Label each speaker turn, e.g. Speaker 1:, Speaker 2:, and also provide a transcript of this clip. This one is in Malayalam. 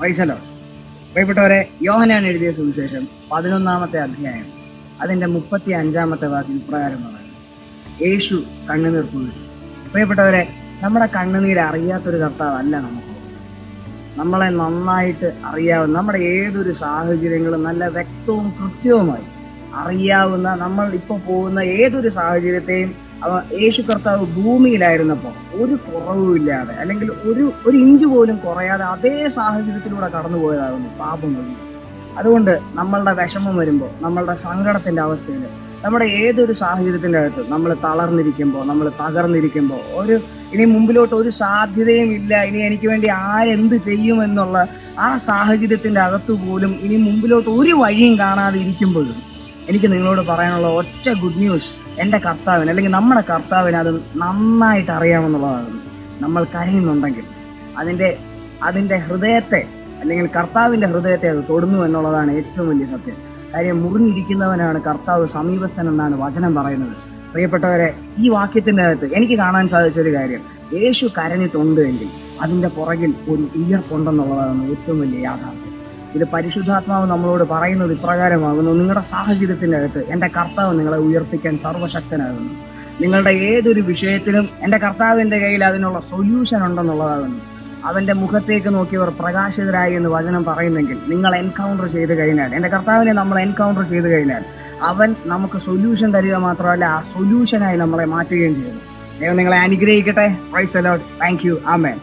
Speaker 1: വൈസലോ. പ്രിയപ്പെട്ടവരെ യോഹനാൻ എഴുതിയ സുവിശേഷം പതിനൊന്നാമത്തെ അധ്യായം അതിന്റെ മുപ്പത്തി അഞ്ചാമത്തെ വാക്കിൽ ഇപ്രകാരം പറയുന്നു. യേശു കണ്ണുനീർ കുഴിച്ചു. പ്രിയപ്പെട്ടവരെ നമ്മുടെ കണ്ണുനീർ അറിയാത്തൊരു കർത്താവല്ല നമുക്ക്. നമ്മളെ നന്നായിട്ട് അറിയാവുന്ന നമ്മുടെ ഏതൊരു സാഹചര്യങ്ങളും നല്ല വ്യക്തവും കൃത്യവുമായി അറിയാവുന്ന നമ്മൾ ഇപ്പോൾ പോകുന്ന ഏതൊരു സാഹചര്യത്തെയും യേശു കർത്താവ് ഭൂമിയിലായിരുന്നപ്പോൾ ഒരു കുറവുമില്ലാതെ അല്ലെങ്കിൽ ഒരു ഒരു ഇഞ്ച് പോലും കുറയാതെ അതേ സാഹചര്യത്തിലൂടെ കടന്നുപോയതാകുന്നു പാപം വഴി. അതുകൊണ്ട് നമ്മളുടെ വിഷമം വരുമ്പോൾ നമ്മളുടെ സങ്കടത്തിന്റെ അവസ്ഥയിൽ നമ്മുടെ ഏതൊരു സാഹചര്യത്തിന്റെ അകത്ത് നമ്മൾ തളർന്നിരിക്കുമ്പോൾ നമ്മൾ തകർന്നിരിക്കുമ്പോൾ ഒരു ഇനി മുമ്പിലോട്ട് ഒരു സാധ്യതയും ഇല്ല ഇനി എനിക്ക് വേണ്ടി ആരെന്ത് ചെയ്യുമെന്നുള്ള ആ സാഹചര്യത്തിന്റെ അകത്തു പോലും ഇനി മുമ്പിലോട്ട് ഒരു വഴിയും കാണാതെ ഇരിക്കുമ്പോഴും എനിക്ക് നിങ്ങളോട് പറയാനുള്ള ഒറ്റ ഗുഡ് ന്യൂസ് എന്റെ കർത്താവിന് അല്ലെങ്കിൽ നമ്മുടെ കർത്താവിന് അത് നന്നായിട്ട് അറിയാമെന്നുള്ളതാണ്. നമ്മൾ കരയുന്നുണ്ടെങ്കിൽ അതിന്റെ അതിന്റെ ഹൃദയത്തെ അല്ലെങ്കിൽ കർത്താവിന്റെ ഹൃദയത്തെ അത് തൊടുന്നു എന്നുള്ളതാണ് ഏറ്റവും വലിയ സത്യം. കാര്യം മുറിഞ്ഞിരിക്കുന്നവനാണ് കർത്താവ് സമീപസ്ഥൻ എന്നാണ് വചനം പറയുന്നത്. പ്രിയപ്പെട്ടവരെ ഈ വാക്യത്തിന്റെ അകത്ത് എനിക്ക് കാണാൻ സാധിച്ച ഒരു കാര്യം. യേശു കരഞ്ഞിട്ടുണ്ട് എങ്കിൽ അതിന്റെ പുറകിൽ ഒരു ഉയർപ്പുണ്ടെന്നുള്ളതാണ് ഏറ്റവും വലിയ യാഥാർത്ഥ്യം. ഇത് പരിശുദ്ധാത്മാവ് നമ്മളോട് പറയുന്നത് ഇപ്രകാരമാകുന്നു. നിങ്ങളുടെ സാഹചര്യത്തിന്റെ അകത്ത് എന്റെ കർത്താവ് നിങ്ങളെ ഉയർപ്പിക്കാൻ സർവശക്തനാകുന്നു. നിങ്ങളുടെ ഏതൊരു വിഷയത്തിലും എന്റെ കർത്താവിന്റെ കയ്യിൽ അതിനുള്ള സൊല്യൂഷൻ ഉണ്ടെന്നുള്ളതാകുന്നു. അവന്റെ മുഖത്തേക്ക് നോക്കിയവർ പ്രകാശിതരായി എന്ന് വചനം പറയുന്നെങ്കിൽ നിങ്ങൾ എൻകൗണ്ടർ ചെയ്ത് കഴിഞ്ഞാൽ എന്റെ കർത്താവിനെ നമ്മൾ എൻകൗണ്ടർ ചെയ്ത് കഴിഞ്ഞാൽ അവൻ നമുക്ക് സൊല്യൂഷൻ തരിക മാത്രമല്ല ആ സൊല്യൂഷനായി നമ്മളെ മാറ്റുകയും ചെയ്യുന്നു ദൈവം നിങ്ങളെ അനുഗ്രഹിക്കട്ടെ. Praise a lot thank you amen